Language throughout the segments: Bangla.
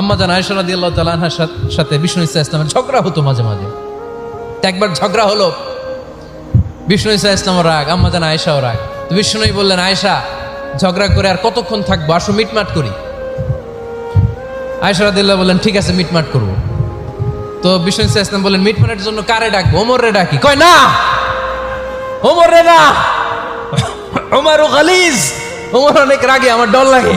আম্মা জান আয়সা আল্লাহ তালাহার সাথে বিষ্ণু ইসা ইসলামের ঝগড়া হতো মাঝে মাঝে। একবার ঝগড়া হলো, বিষ্ণু ইসা ইসলাম রাগ আম্মা জান আয়সাও রাগ। তো বিষ্ণুই বললেন আয়সা ঝগড়া করে আর কতক্ষণ থাকব? আসো, মিটমাট করি। আয়সা রাদিল্লাহ বললেন, ঠিক আছে, মিটমাট করব। তো বিষ্ণু ইসা ইসলাম বললেন, মিটমাটের জন্য কারে ডাকবো? ওমর রে ডাকি। কয়, না! ওমর রে না! ওমর ও খালিজ ওমর অনেক রাগে, আমার ডর লাগে।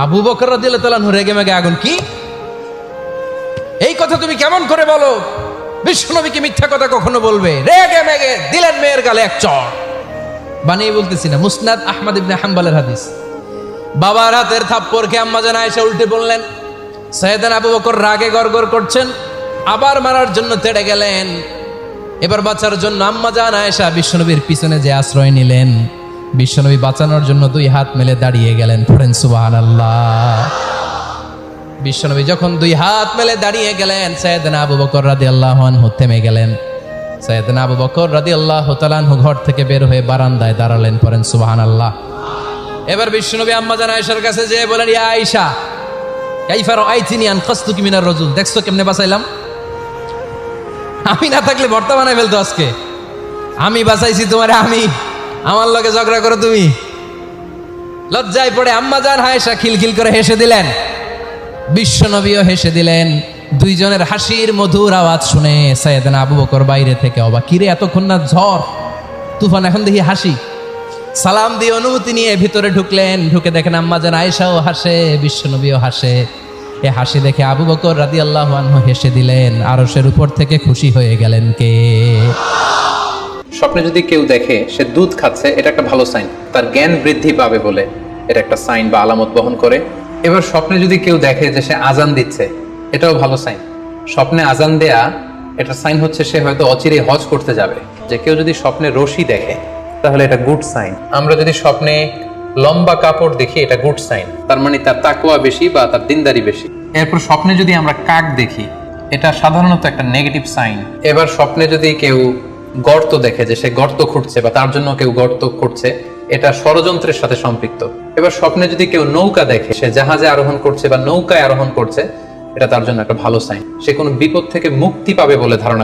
আবু বকর তাআলা আনহু রেগে মেগে আগুন কি? এই কথা তুমি কেমন করে বলো? বিশ্বনবীকে মিথ্যা কথা কখনো বলবে? রেগে মেগে দিলেন মেয়ের গালে এক চড় বানিয়ে বলতেছি না, মুসনাদ আহমদ ইবনে হাম্বালের হাদিস। বাবার হাতের থাপ্পড়কে আম্মা জান আয়েশা উল্টে বললেন, সৈয়দান আবু বকর রাগে গড়গড় করছেন, আবার মারার জন্য তেড়ে গেলেন। এবার বাঁচার জন্য আম্মা জান আয়েশা বিশ্বনবীর পিছনে যে আশ্রয় নিলেন। বিশ্বনবী বাঁচানোর জন্য দুই হাত মেলে দাঁড়িয়ে গেলেন ফরেন সুবহানাল্লাহ। বিশ্বনবী যখন দুই হাত মেলে দাঁড়িয়ে গেলেন সৈয়দনা আবু বকর রাদি আল্লাহ থেমে গেলেন। সৈয়দনা আবু বকর রাদি আল্লাহ তালানহু ঘর থেকে বের হয়ে বারান্দায় দাঁড়ালেন পরেন সুবাহান আল্লাহ এবার বিশ্বনবী আম্মা জান আয়েশার কাছে যেয়ে বলেন, ইয়া আয়েশা কাইফার আইতিনি আন কাস্তুকি মিনার রজুল? দেখছ কেমনে বাঁচাইলাম? আমি না থাকলে ভর্তা বানাই ফেলতো আজকে। আমি বাঁচাইছি তোমারে, আমি। আমার লগে ঝগড়া করো তুমি। লজ্জায় পড়ে আম্মা যান হায়েশা খিলখিল করে হেসে দিলেন। বিশ্বনবীও হেসে দিলেন। দুইজনের হাসির মধুর আওয়াজ শুনে সৈয়দনা আবু বকর বাইরে থেকে অবাক। কিরে, এতক্ষণ না ঝড়? তুফান এখন দেখি হাসি। সালাম দিয়ে অনুমতি নিয়ে ভিতরে ঢুকলেন। ঢুকে দেখেন আম্মা যেন আয়েশাও হাসে, বিশ্বনবীও হাসে। এ হাসি দেখে আবু বকর রাদি আল্লাহ হেসে দিলেন। আরসের উপর থেকে খুশি হয়ে গেলেন কে? স্বপ্নে যদি কেউ দেখে সে দুধ খাচ্ছে, এটা একটা ভালো সাইন তার জ্ঞান বৃদ্ধি পাবে বলে এটা একটা সাইন বা আলামত বহন করে। এবার স্বপ্নে যদি কেউ দেখে যে সে আজান দিচ্ছে, এটাও ভালো সাইন স্বপ্নে আজান দেয়া, এটা সাইন হচ্ছে সে হয়তো অচিরে হজ করতে যাবে। যে কেউ যদি স্বপ্নে রশি দেখে, তাহলে এটা গুড সাইন আমরা যদি স্বপ্নে লম্বা কাপড় দেখি, এটা গুড সাইন তার মানে তার তাকুয়া বেশি বা তার দিনদারি বেশি। এরপর স্বপ্নে যদি আমরা কাক দেখি, এটা সাধারণত একটা নেগেটিভ সাইন এবার স্বপ্নে যদি কেউ গর্ত দেখে যে সে গর্ত খুঁটছে বা তার জন্য কেউ গর্ত খুঁটছে এটা ষড়যন্ত্রের সাথে সম্পৃক্ত। এবার স্বপ্নে যদি কেউ নৌকা দেখে, সে জাহাজে আরোহণ করছে বা নৌকায় আরোহণ করছে, এটা তার জন্য একটা ভালো সাইন সে কোনো বিপদ থেকে মুক্তি পাবে বলে ধারণা